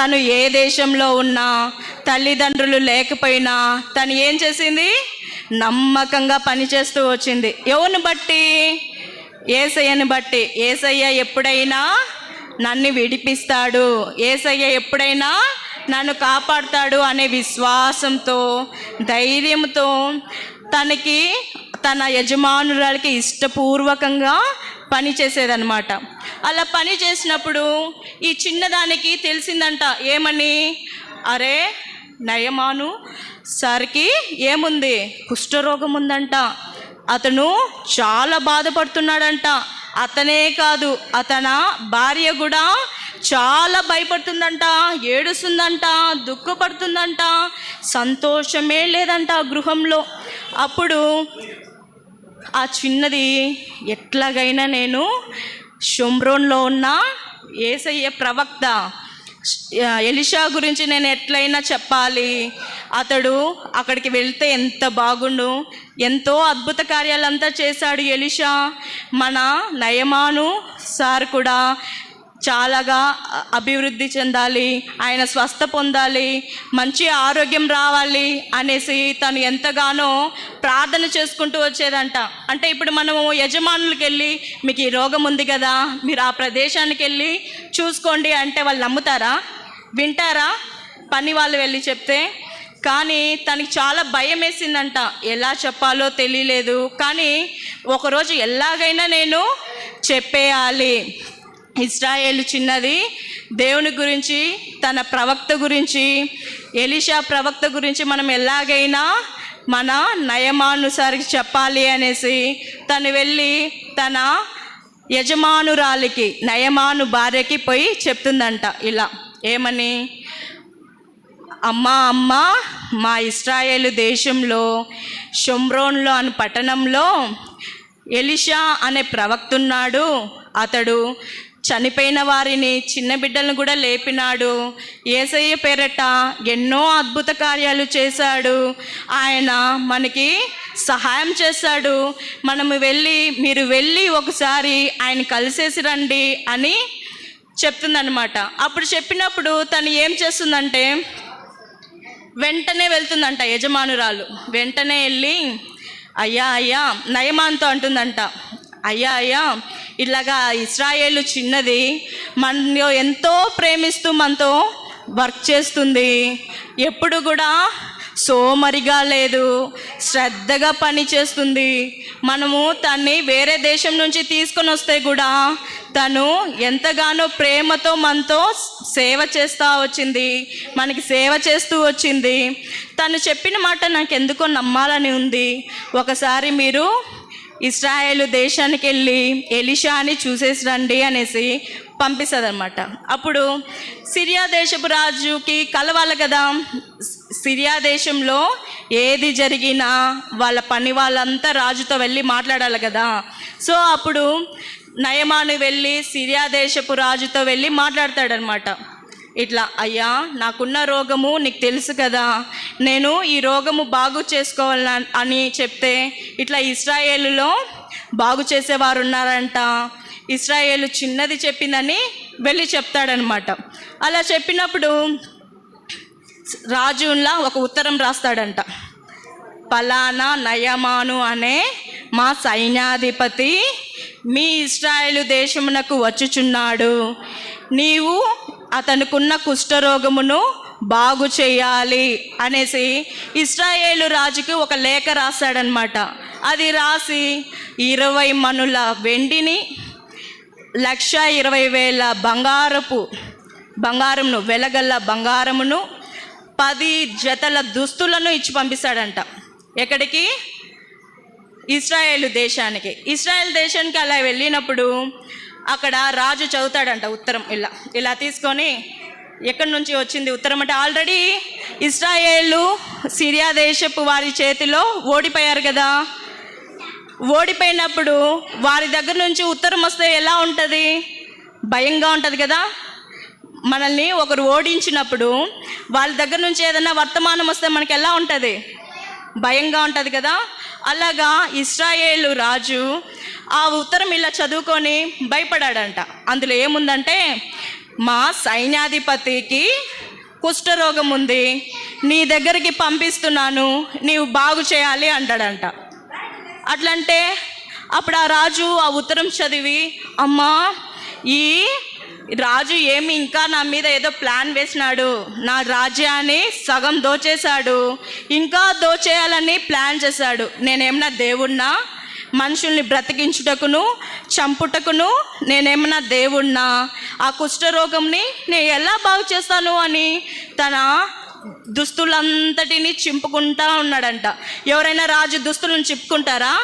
తను ఏ దేశంలో ఉన్నా తల్లిదండ్రులు లేకపోయినా తను ఏం చేసింది? నమ్మకంగా పనిచేస్తూ వచ్చింది. ఎవరిని బట్టి? ఏసయ్యని బట్టి. ఏసయ్య ఎప్పుడైనా నన్ను విడిపిస్తాడు. ఏసయ్య ఎప్పుడైనా నన్ను కాపాడుతాడు అనే విశ్వాసంతో ధైర్యంతో తనకి తన యజమానురాలకి ఇష్టపూర్వకంగా పనిచేసేదనమాట అలా పని చేసినప్పుడు ఈ చిన్నదానికి తెలిసిందంట ఏమని? అరే నయమాను సార్కి ఏముంది? కుష్ఠరోగం ఉందంట అతను చాలా బాధపడుతున్నాడంట. అతనే కాదు అతన భార్య కూడా చాలా భయపడుతుందంట ఏడుస్తుందంట దుఃఖపడుతుందంట సంతోషమే లేదంట ఆ గృహంలో. అప్పుడు ఆ చిన్నది ఎట్లాగైనా నేను షుమ్రోన్లో ఉన్న ఏసయ్య ప్రవక్త. ఎలిషా గురించి నేను ఎట్లయినా చెప్పాలి. అతడు అక్కడికి వెళ్తే ఎంత బాగుండు. ఎంతో అద్భుత కార్యాలంతా చేశాడు ఎలిషా. మన నయమాను సార్ కూడా చాలాగా అభివృద్ధి చెందాలి ఆయన స్వస్థ పొందాలి మంచి ఆరోగ్యం రావాలి అనేసి తను ఎంతగానో ప్రార్థన చేసుకుంటూ వచ్చేదంట. అంటే ఇప్పుడు మనము యజమానులకు వెళ్ళి మీకు ఈ రోగం ఉంది కదా మీరు ఆ ప్రదేశానికి వెళ్ళి చూసుకోండి అంటే వాళ్ళు నమ్ముతారా? వింటారా? పని వాళ్ళు వెళ్ళి చెప్తే. కానీ తనకి చాలా భయం వేసిందంట ఎలా చెప్పాలో తెలియలేదు. కానీ ఒకరోజు ఎలాగైనా నేను చెప్పేయాలి. ఇస్రాయేల్ చిన్నది దేవుని గురించి తన ప్రవక్త గురించి ఎలిషా ప్రవక్త గురించి మనం ఎలాగైనా మన నయమానుసారికి చెప్పాలి అనేసి తను వెళ్ళి తన యజమానురాలికి నయమాను భార్యకి పోయి చెప్తుందంట ఇలా. ఏమని? అమ్మా అమ్మ మా ఇస్రాయేలు దేశంలో షొమ్రోన్లో అని పట్టణంలో ఎలిషా అనే ప్రవక్తున్నాడు అతడు చనిపోయిన వారిని చిన్న బిడ్డలను కూడా లేపినాడు. ఏసయ్య పేరట ఎన్నో అద్భుత కార్యాలు చేశాడు. ఆయన మనకి సహాయం చేశాడు. మనము వెళ్ళి మీరు వెళ్ళి ఒకసారి ఆయన కలిసేసి రండి అని చెప్తుందనమాట అప్పుడు చెప్పినప్పుడు తను ఏం చేస్తుందంటే వెంటనే వెళ్తుందంట యజమానురాలు. వెంటనే వెళ్ళి అయ్యా అయ్యా నయమాన్తో అంటుందంట. అయ్యా అయ్యా ఇలాగా ఇస్రాయేలు చిన్నది మనలో ఎంతో ప్రేమిస్తూ మనతో వర్క్ చేస్తుంది. ఎప్పుడు కూడా సోమరిగా లేదు శ్రద్ధగా పని చేస్తుంది. మనము తన్ని వేరే దేశం నుంచి తీసుకొని వస్తే కూడా తను ఎంతగానో ప్రేమతో మనతో సేవ చేస్తూ వచ్చింది మనకి సేవ చేస్తూ వచ్చింది. తను చెప్పిన మాట నాకు ఎందుకో నమ్మాలని ఉంది. ఒకసారి మీరు ఇస్రాయేల్ దేశానికి వెళ్ళి ఎలిషాని చూసేసి రండి అనేసి పంపిస్తుంది అనమాట అప్పుడు సిరియా దేశపు రాజుకి కలవాలి కదా. సిరియా దేశంలో ఏది జరిగినా వాళ్ళ పని వాళ్ళంతా రాజుతో వెళ్ళి మాట్లాడాలి కదా. సో అప్పుడు నయమాను వెళ్ళి సిరియా దేశపు రాజుతో వెళ్ళి మాట్లాడతాడనమాట ఇట్లా అయ్యా నాకున్న రోగము నీకు తెలుసు కదా. నేను ఈ రోగము బాగు చేసుకోవాలని అని చెప్తే ఇట్లా ఇస్రాయేలులో బాగు చేసేవారు ఉన్నారంట ఇస్రాయేలు చిన్నది చెప్పిందని వెళ్ళి చెప్తాడనమాట. అలా చెప్పినప్పుడు రాజులా ఒక ఉత్తరం రాస్తాడంట. పలానా నయమాను అనే మా సైన్యాధిపతి మీ ఇస్రాయేలు దేశమునకు వచ్చుచున్నాడు. నీవు అతనుకున్న కుష్ఠరోగమును బాగు చేయాలి అనేసి ఇస్రాయేలు రాజుకి ఒక లేఖ రాశాడనమాట అది రాసి ఇరవై మనుల వెండిని లక్ష ఇరవై వేల బంగారపు బంగారమును వెలగల్ల బంగారమును పది జతల దుస్తులను ఇచ్చి పంపిస్తాడంట. ఎక్కడికి? ఇస్రాయేల్ దేశానికి. ఇస్రాయేల్ దేశానికి అలా వెళ్ళినప్పుడు అక్కడ రాజు చదువుతాడంట ఉత్తరం. ఇలా ఇలా తీసుకొని ఎక్కడి నుంచి వచ్చింది ఉత్తరం అంటే ఆల్రెడీ ఇస్రాయేలు సిరియా దేశపు వారి చేతిలో ఓడిపోయారు కదా. ఓడిపోయినప్పుడు వారి దగ్గర నుంచి ఉత్తరం వస్తే ఎలా ఉంటుంది? భయంగా ఉంటుంది కదా. మనల్ని ఒకరు ఓడించినప్పుడు వాళ్ళ దగ్గర నుంచి ఏదైనా వర్తమానం వస్తే మనకి ఎలా ఉంటుంది? భయంగా ఉంటుంది కదా? అలాగా ఇస్రాయేలు రాజు ఆ ఉత్తరం ఇలా చదువుకొని భయపడాడంట. అందులో ఏముందంటే మా సైన్యాధిపతికి కుష్ఠరోగం ఉంది నీ దగ్గరికి పంపిస్తున్నాను నీవు బాగు చేయాలి అంటాడంట. అట్లంటే అప్పుడు ఆ రాజు ఆ ఉత్తరం చదివి అమ్మా ఈ రాజు ఏమి ఇంకా నా మీద ఏదో ప్లాన్ వేసినాడు. నా రాజ్యాన్ని సగం దోచేశాడు. ఇంకా దోచేయాలని ప్లాన్ చేశాడు. నేనేమన్నా దేవుణ్ణా? మనుషుల్ని బ్రతికించుటకును చంపుటకును నేనేమన్నా దేవుణ్ణా? ఆ కుష్ఠరోగంని నేను ఎలా బాగు చేస్తాను అని తన దుస్తులంతటిని చింపుకుంటా ఉన్నాడంట. ఎవరైనా రాజు దుస్తులను చింపుకుంటారా?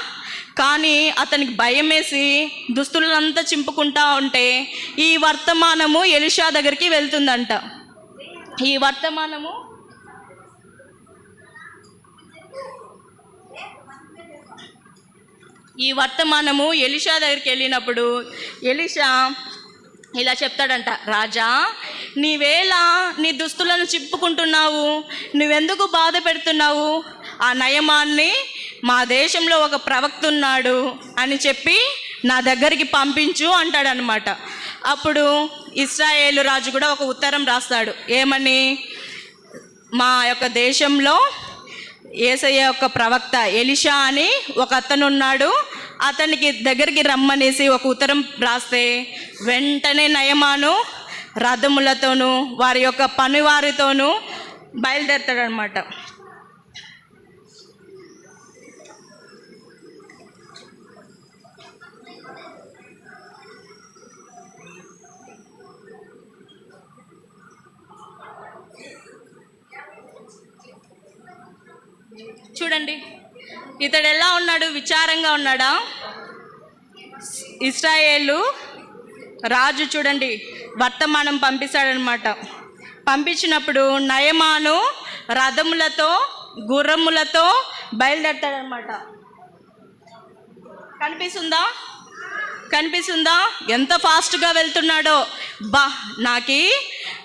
కానీ అతనికి భయం వేసి దుస్తులంతా చింపుకుంటా ఉంటే ఈ వర్తమానము ఎలిషా దగ్గరికి వెళ్తుందంట. ఈ వర్తమానము ఈ వర్తమానము ఎలిషా దగ్గరికి వెళ్ళినప్పుడు ఎలిషా ఇలా చెప్తాడంట రాజా నీవేళ నీ దుస్తులను చిప్పుకుంటున్నావు నువ్వెందుకు బాధ పెడుతున్నావు? ఆ నయమాన్ని మా దేశంలో ఒక ప్రవక్త ఉన్నాడు అని చెప్పి నా దగ్గరికి పంపించు అంటాడనమాట అప్పుడు ఇస్రాయేలు రాజు కూడా ఒక ఉత్తరం రాస్తాడు. ఏమని? మా యొక్క దేశంలో ఏసయ్య యొక్క ప్రవక్త ఎలిషా అని ఒక అతను ఉన్నాడు అతనికి దగ్గరికి రమ్మనేసి ఒక ఉత్తరం రాస్తే వెంటనే నయమాను రథములతోనూ వారి యొక్క పనివారితోనూ బయలుదేరుతాడనమాట చూడండి. ఇతడు ఎలా ఉన్నాడు? విచారంగా ఉన్నాడా? ఇస్రాయేలు రాజు చూడండి వర్తమానం పంపిస్తాడనమాట పంపించినప్పుడు నయమాను రథములతో గుర్రములతో బయలుదేరతాడనమాట కనిపిస్తుందా? కనిపిస్తుందా? ఎంత ఫాస్ట్గా వెళ్తున్నాడో. బా నాకి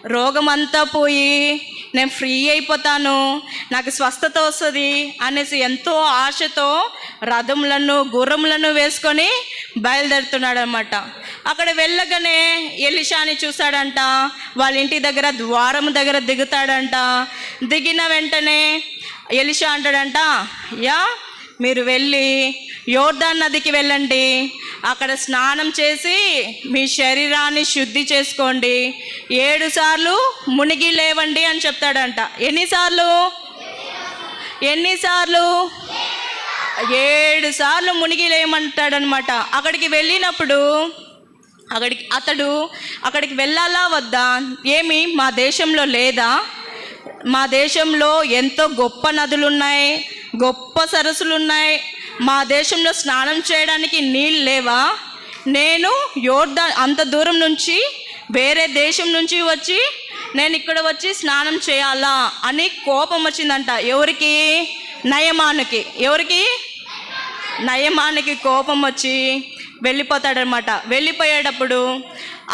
రోగమంతా పోయి నేను ఫ్రీ అయిపోతాను నాకు స్వస్థత వస్తుంది అనేసి ఎంతో ఆశతో రథములను గుర్రములను వేసుకొని బయలుదేరుతున్నాడు అనమాట అక్కడ వెళ్ళగానే ఎలిషాని చూశాడంట వాళ్ళ ఇంటి దగ్గర ద్వారం దగ్గర దిగుతాడంట. దిగిన వెంటనే ఎలిషా అంటాడంట యా మీరు వెళ్ళి యోర్దాన్ నదికి వెళ్ళండి. అక్కడ స్నానం చేసి మీ శరీరాన్ని శుద్ధి చేసుకోండి. ఏడు సార్లు మునిగి లేవండి అని చెప్తాడంట. ఎన్నిసార్లు ఎన్నిసార్లు ఏడు సార్లు మునిగి లేయమంటాడనమాట అక్కడికి వెళ్ళినప్పుడు అక్కడికి అతడు అక్కడికి వెళ్ళాలా వద్దా? ఏమి? మా దేశంలో లేదా? మా దేశంలో ఎంతో గొప్ప నదులు ఉన్నాయి గొప్ప సరస్సులు ఉన్నాయి మా దేశంలో స్నానం చేయడానికి నీళ్ళు లేవా? నేను యోర్దా అంత దూరం నుంచి వేరే దేశం నుంచి వచ్చి నేను ఇక్కడ వచ్చి స్నానం చేయాలా అని కోపం వచ్చిందంట. ఎవరికి? నయమానికి. ఎవరికి? నయమానికి కోపం వచ్చి వెళ్ళిపోతాడనమాట. వెళ్ళిపోయేటప్పుడు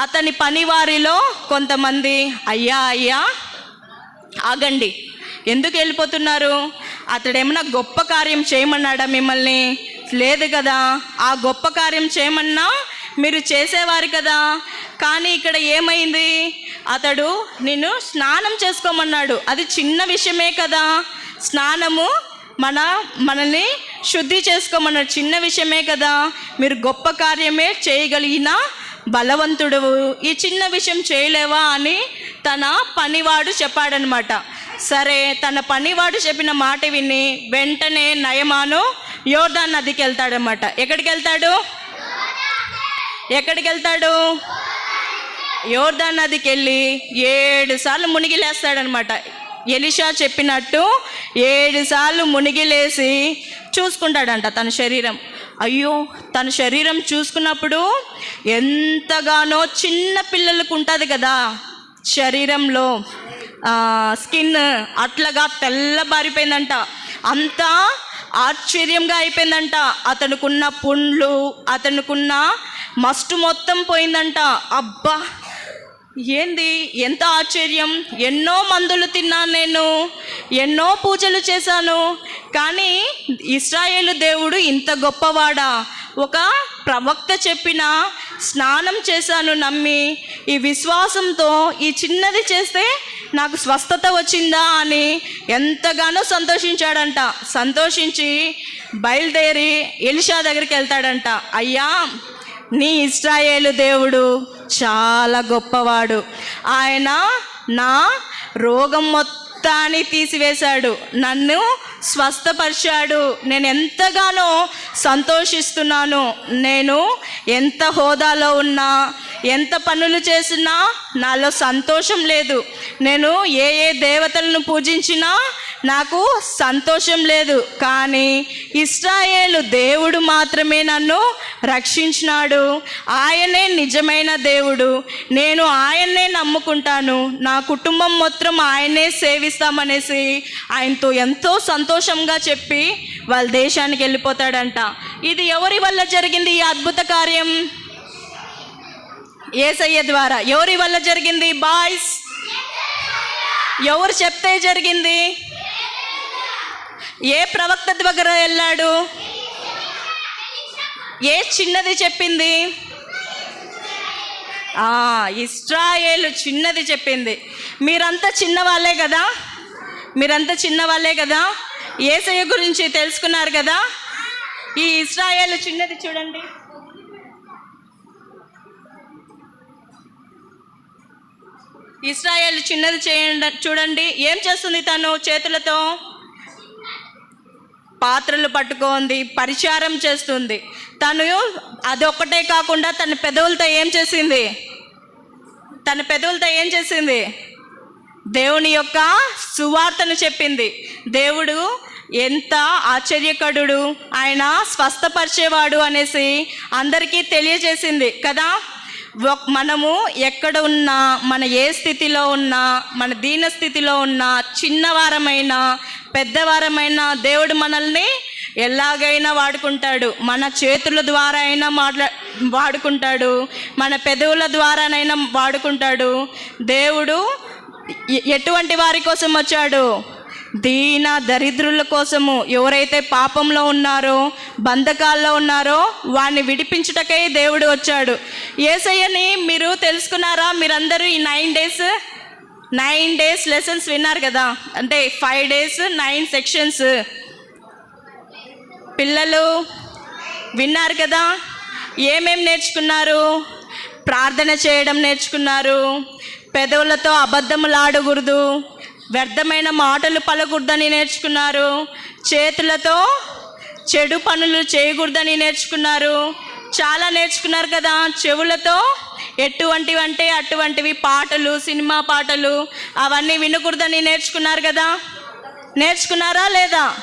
అతని పనివారిలో కొంతమంది అయ్యా అయ్యా ఆగండి. ఎందుకు వెళ్ళిపోతున్నారు? అతడేమన్నా గొప్ప కార్యం చేయమన్నాడా మిమ్మల్ని? లేదు కదా. ఆ గొప్ప కార్యం చేయమన్నా మీరు చేసేవారు కదా. కానీ ఇక్కడ ఏమైంది? అతడు నిన్ను స్నానం చేసుకోమన్నాడు. అది చిన్న విషయమే కదా. స్నానము మన మనల్ని శుద్ధి చేసుకోమన్నాడు. చిన్న విషయమే కదా. మీరు గొప్ప కార్యమే చేయగలిగిన బలవంతుడు. ఈ చిన్న విషయం చేయలేవా అని తన పనివాడు చెప్పాడనమాట సరే తన పనివాడు చెప్పిన మాట విని వెంటనే నయమాను యోర్దాన్ నదికి వెళ్తాడనమాట ఎక్కడికి వెళ్తాడు ఎక్కడికి వెళ్తాడు యోర్దాన్ నదికి వెళ్ళి ఏడు సార్లు మునిగి లేస్తాడనమాట ఎలిషా చెప్పినట్టు ఏడు సార్లు మునిగి లేసి చూసుకుంటాడంట తన శరీరం. అయ్యో తన శరీరం చూసుకున్నప్పుడు ఎంతగానో చిన్న పిల్లలకు ఉంటుంది కదా. శరీరంలో స్కిన్ అట్లాగా తెల్లబారిపోయిందంట. అంతా ఆశ్చర్యంగా అయిపోయిందంట. అతనుకున్న పుండ్లు అతనుకున్న మస్టు మొత్తం పోయిందంట. అబ్బా! ఏంది? ఎంత ఆశ్చర్యం. ఎన్నో మందులు తిన్నాను నేను. ఎన్నో పూజలు చేశాను. కానీ ఇస్రాయేలు దేవుడు ఇంత గొప్పవాడా? ఒక ప్రవక్త చెప్పిన స్నానం చేశాను నమ్మి ఈ విశ్వాసంతో ఈ చిన్నది చేస్తే నాకు స్వస్థత వచ్చిందా అని ఎంతగానో సంతోషించాడంట. సంతోషించి బయలుదేరి ఎలిషా దగ్గరికి వెళ్తాడంట. అయ్యా నీ ఇస్రాయేలు దేవుడు చాలా గొప్పవాడు. ఆయన నా రోగం మొత్తాన్ని తీసివేశాడు. నన్ను స్వస్థపరిచాడు. నేను ఎంతగానో సంతోషిస్తున్నాను. నేను ఎంత హోదాలో ఉన్నా ఎంత పనులు చేసినా నాలో సంతోషం లేదు. నేను ఏ ఏ దేవతలను పూజించినా నాకు సంతోషం లేదు కానీ ఇస్రాయేలు దేవుడు మాత్రమే నన్ను రక్షించినాడు. ఆయనే నిజమైన దేవుడు. నేను ఆయన్నే నమ్ముకుంటాను. నా కుటుంబం మొత్తం ఆయనే సేవిస్తామనేసి ఆయనతో ఎంతో సంతోషంగా చెప్పి వాళ్ళ దేశానికి వెళ్ళిపోతాడంట. ఇది ఎవరి వల్ల జరిగింది ఈ అద్భుత కార్యం? ఏసయ్య ద్వారా. ఎవరి వల్ల జరిగింది బాయ్స్? ఎవరు చెప్తే జరిగింది? ఏ ప్రవక్త దగ్గర వెళ్ళాడు? ఏ చిన్నది చెప్పింది? ఇస్రాయేలు చిన్నది చెప్పింది. మీరంతా చిన్నవాళ్ళే కదా? మీరంతా చిన్నవాళ్ళే కదా? ఏసయ్య గురించి తెలుసుకున్నారు కదా? ఈ ఇస్రాయేలు చిన్నది చూడండి. ఇస్రాయేల్ చిన్నది చేయండి చూడండి. ఏం చేస్తుంది తను చేతులతో? పాత్రలు పట్టుకోంది పరిచారం చేస్తుంది. తను అదొక్కటే కాకుండా తన పెదవులతో ఏం చేసింది? తన పెదవులతో ఏం చేసింది? దేవుని యొక్క సువార్తను చెప్పింది. దేవుడు ఎంత ఆశ్చర్యకరుడు ఆయన స్వస్థపరిచేవాడు అనేసి అందరికీ తెలియజేసింది కదా. మనము ఎక్కడ ఉన్నా మన ఏ స్థితిలో ఉన్నా మన దీన స్థితిలో ఉన్నా చిన్నవారమైనా పెద్దవారమైనా దేవుడు మనల్ని ఎలాగైనా వాడుకుంటాడు. మన చేతుల ద్వారా అయినా మాట్లా వాడుకుంటాడు. మన పెదవుల ద్వారానైనా వాడుకుంటాడు. దేవుడు ఎటువంటి వారి కోసం వచ్చాడు? దీన దరిద్రుల కోసము ఎవరైతే పాపంలో ఉన్నారో బంధకాల్లో ఉన్నారో వాడిని విడిపించుటకై దేవుడు వచ్చాడు. ఏసయ్యని మీరు తెలుసుకున్నారా? మీరందరూ ఈ nine days nine days lessons విన్నారు కదా? అంటే ఫైవ్ డేస్ నైన్ సెక్షన్స్. పిల్లలు విన్నారు కదా? ఏమేం నేర్చుకున్నారు? ప్రార్థన చేయడం నేర్చుకున్నారు. పెదవులతో అబద్ధములాడకూడదు. వ్యర్థమైన మాటలు పలకూడదని నేర్చుకున్నారు. చేతులతో చెడు పనులు చేయకూడదని నేర్చుకున్నారు. చాలా నేర్చుకున్నారు కదా. చెవులతో ఎటువంటివి అంటే అటువంటివి పాటలు సినిమా పాటలు అవన్నీ వినకూడదని నేర్చుకున్నారు కదా. నేర్చుకున్నారా లేదా?